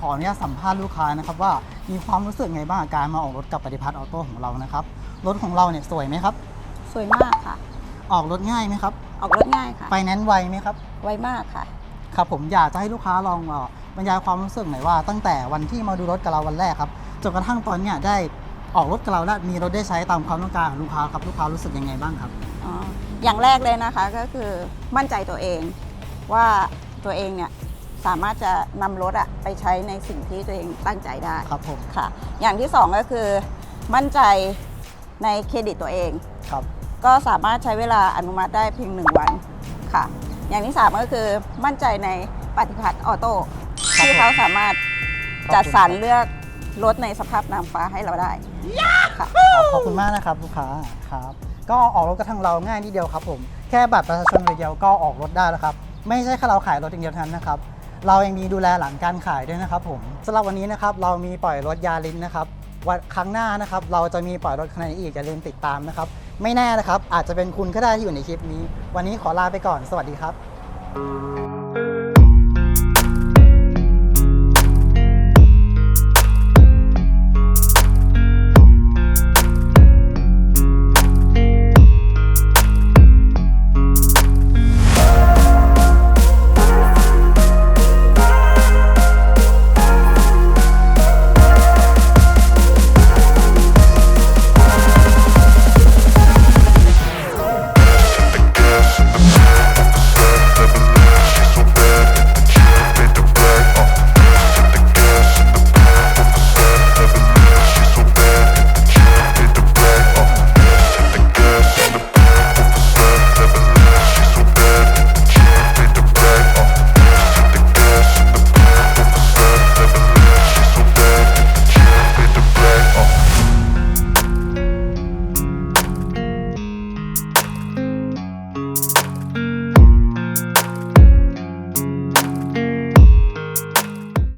ขออนุญาตสัมภาษณ์ลูกค้านะครับว่ามีความรู้สึกไงบ้างกับการมาออกรถกับปฏิพัฒน์ออโต้ของเรานะครับ รถของเราเนี่ยสวยไหมครับ สวยมากค่ะ ออกรถง่ายไหมครับ ออกรถง่ายค่ะ ไฟแนนซ์ไวไหมครับ ไวมากค่ะ ครับผมอยากจะให้ลูกค้าลองเอ่อบรรยายความรู้สึกหน่อยว่า ตั้งแต่วันที่มาดูรถกับเราวันแรกครับจนกระทั่งตอนเนี้ยได้ออกรถกับเราแล้วมีรถได้ใช้ตามความต้องการของลูกค้าครับลูกค้ารู้สึกยังไงบ้างครับอ๋ออย่างแรกเลยนะคะก็คือมั่นใจตัวเองว่าตัวเองเนี่ย สามารถจะนำรถอะไปใช้ในสิ่งที่ตัวเองตั้งใจได้ครับผมค่ะ อย่างที่สองก็คือ มั่นใจในเครดิตตัวเอง ครับก็สามารถใช้เวลาอนุมัติได้เพียงหนึ่งวันค่ะ อย่างที่สามก็คือมั่นใจในปฏิพัฒน์ออโต้ครับที่เขาสามารถจัดสรรเลือกรถในสภาพนางฟ้าให้เราได้ค่ะ ครับขอบคุณมากนะครับลูกค้าครับ ก็ออกรถกับทางเราง่ายนิดเดียวครับผม แค่บัตรประชาชนใบเดียวก็ออกรถได้แล้วครับ ไม่ใช่แค่เราขายรถอย่างเดียวเท่านั้นนะครับ เรายังมีดูแลหลังการขายด้วยนะครับผมสำหรับวันนี้นะครับเรามีปล่อยรถยาลินนะครับวันครั้งหน้านะครับเราจะมีปล่อยรถคันไหนอีกอย่าลืมติดตามนะครับ ไม่แน่นะครับอาจจะเป็นคุณก็ได้ที่อยู่ในคลิปนี้ วันนี้ขอลาไปก่อน สวัสดีครับ